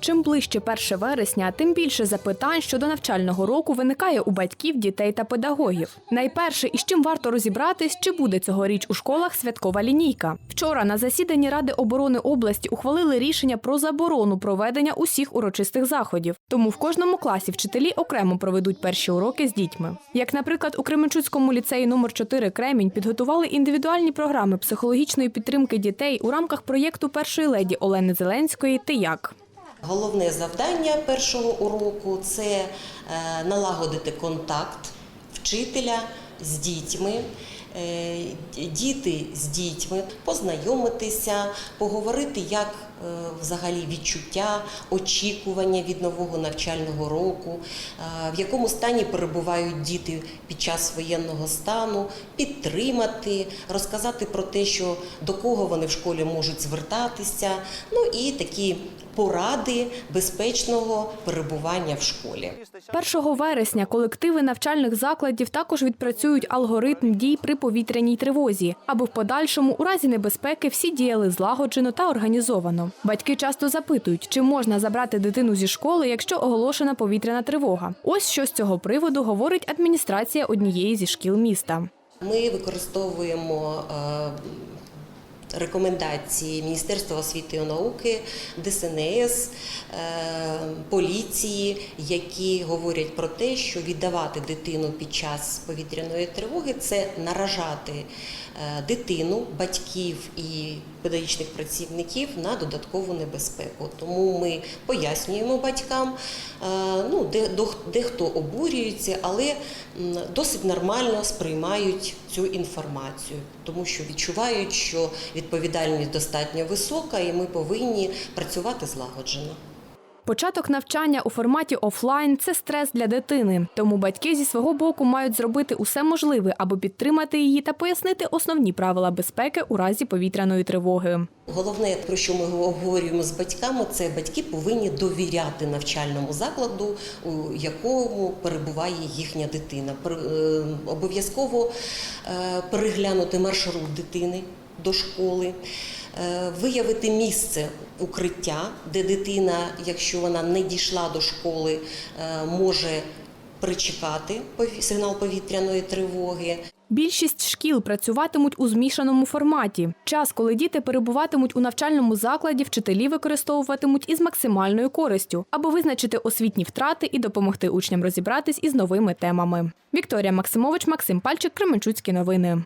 Чим ближче 1 вересня, тим більше запитань щодо навчального року виникає у батьків, дітей та педагогів. Найперше, із чим варто розібратись, чи буде цьогоріч у школах святкова лінійка. Вчора на засіданні Ради оборони області ухвалили рішення про заборону проведення усіх урочистих заходів. Тому в кожному класі вчителі окремо проведуть перші уроки з дітьми. Як, наприклад, у Кременчуцькому ліцеї номер 4 Кремінь підготували індивідуальні програми психологічної підтримки дітей у рамках проєкту першої леді Олени Зеленської Ти як. Головне завдання першого уроку це е, налагодити контакт вчителя з дітьми. Е, Діти з дітьми познайомитися, поговорити, як е, взагалі відчуття, очікування від нового навчального року, е, в якому стані перебувають діти під час воєнного стану, підтримати, розказати про те, що до кого вони в школі можуть звертатися, ну і такі поради безпечного перебування в школі. 1 вересня колективи навчальних закладів також відпрацюють алгоритм дій при повітряній тривозі, аби в подальшому у разі небезпеки всі діяли злагоджено та організовано. Батьки часто запитують, чи можна забрати дитину зі школи, якщо оголошена повітряна тривога. Ось що з цього приводу говорить адміністрація однієї зі шкіл міста. Ми використовуємо е, рекомендації Міністерства освіти і науки, ДСНС, е, поліції, які говорять про те, що віддавати дитину під час повітряної тривоги це наражати е, дитину, батьків і педагогічних працівників на додаткову небезпеку. Тому ми пояснюємо батькам, е, ну, дехто обурюється, але досить нормально сприймають цю інформацію, тому що відчувають, що відповідальність достатньо висока, і ми повинні працювати злагоджено. Початок навчання у форматі офлайн це стрес для дитини. Тому батьки зі свого боку мають зробити усе можливе, аби підтримати її та пояснити основні правила безпеки у разі повітряної тривоги. Головне, про що ми обговорюємо з батьками, це батьки повинні довіряти навчальному закладу, у якому перебуває їхня дитина. Е, Обов'язково е, переглянути маршрут дитини до школи. е, Виявити місце укриття, де дитина, якщо вона не дійшла до школи, е, може причекати сигнал повітряної тривоги. Більшість шкіл працюватимуть у змішаному форматі. Час, коли діти перебуватимуть у навчальному закладі, вчителі використовуватимуть із максимальною користю, аби визначити освітні втрати і допомогти учням розібратись із новими темами. Вікторія Максимович, Максим Пальчик, Кременчуцькі новини.